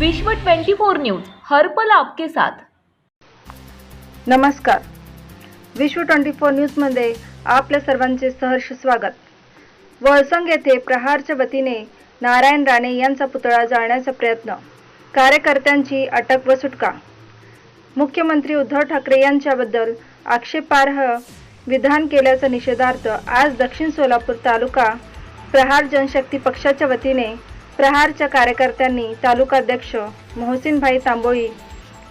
विश्व 24 न्यूज हर्पल आपके साथ. नमस्कार. विश्व ट्वेंटी फोर न्यूजमध्ये आपल्या सर्वांचे सहर्ष स्वागत. वळसंग येथे प्रहारच्या वतीने नारायण राणे यांचा पुतळा जाळण्याचा प्रयत्न. कार्यकर्त्यांची अटक व सुटका. मुख्यमंत्री उद्धव ठाकरे यांच्याबद्दल आक्षेपार्ह विधान केल्याचा निषेधार्थ आज दक्षिण सोलापूर तालुका प्रहार जनशक्ती पक्षाच्या वतीने प्रहारच्या कार्यकर्त्यांनी तालुकाध्यक्ष मोहसिनभाई तांबोळी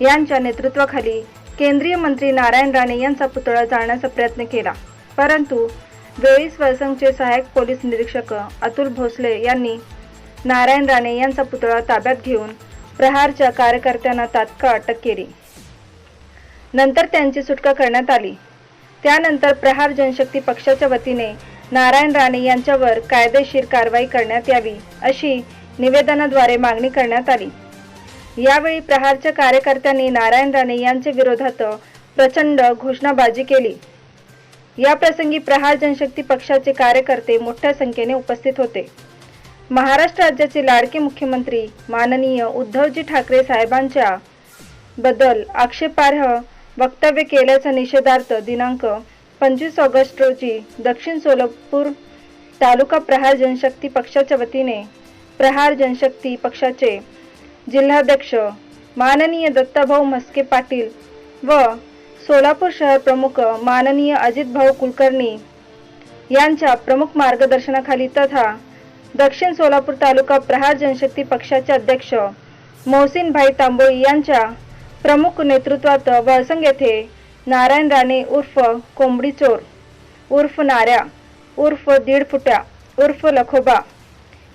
यांच्या नेतृत्वाखाली केंद्रीय मंत्री नारायण राणे यांचा पुतळा जाळण्याचा प्रयत्न केला. परंतु वेळीस वळसंगचे सहाय्यक पोलीस निरीक्षक अतुल भोसले यांनी नारायण राणे यांचा पुतळा ताब्यात घेऊन प्रहारच्या कार्यकर्त्यांना तात्काळ अटक केली. नंतर त्यांची सुटका करण्यात आली. त्यानंतर प्रहार जनशक्ती पक्षाच्या वतीने नारायण राणे यांच्यावर कायदेशीर कारवाई करण्यात यावी अशी निवेदनाद्वारे मागणी करण्यात आली. यावेळी प्रहारच्या कार्यकर्त्यांनी नारायण राणे यांच्या विरोधात प्रचंड घोषणाबाजी केली. या प्रसंगी प्रहार जनशक्ती पक्षाचे कार्यकर्ते मोठ्या संख्येने उपस्थित होते. महाराष्ट्र राज्याचे लाडके मुख्यमंत्री माननीय उद्धवजी ठाकरे साहेबांच्या बद्दल आक्षेपार्ह वक्तव्य केल्याचा निषेधार्थ दिनांक पंचवीस ऑगस्ट रोजी दक्षिण सोलापूर तालुका प्रहार जनशक्ती पक्षाच्या वतीने प्रहार जनशक्ती पक्षाचे जिल्हाध्यक्ष माननीय दत्ताभाऊ म्हस्के पाटील व सोलापूर शहर प्रमुख माननीय अजितभाऊ कुलकर्णी यांच्या प्रमुख मार्गदर्शनाखाली तथा दक्षिण सोलापूर तालुका प्रहार जनशक्ती पक्षाचे अध्यक्ष मोहसिनभाई तांबोळी यांच्या प्रमुख नेतृत्वात वळसंग येथे नारायण राणे उर्फ कोंबडी चोर उर्फ नाऱ्या उर्फ दीड फुट्या उर्फ लखोबा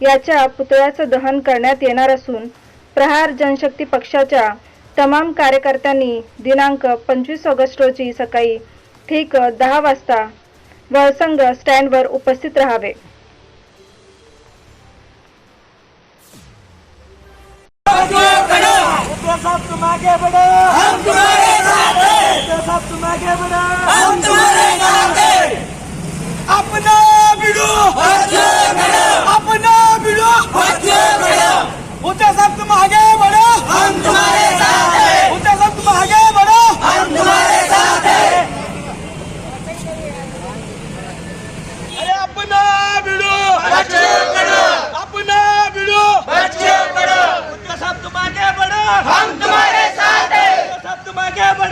याच्या पुतळ्याचं दहन करण्यात येणार असून प्रहार जनशक्ती पक्षाच्या तमाम कार्यकर्त्यांनी दिनांक पंचवीस ऑगस्ट रोजी सकाळी ठीक दहा वाजता वळसंग स्टँडवर उपस्थित राहावे. उद्धव साहब तुम आगे बढ़ो हम तुम्हारे साथ हैं उद्धव साहब तुम आगे बढ़ो हम तुम्हारे साथ हैं अपना बिडो बच्चे करो अपना बिडो बच्चे करो उद्धव साहब तुम आगे बढ़ो हम तुम्हारे साथ हैं उद्धव साहब तुम आगे बढ़ो हम तुम्हारे साथ हैं अरे अपना बिडो। बच्चे अपना बिडो। बच्चे उद्धव साहब तुम आगे बढ़ो हम तुम्हारे साथ हैं। उद्धव साहब तुम आगे बढ़ो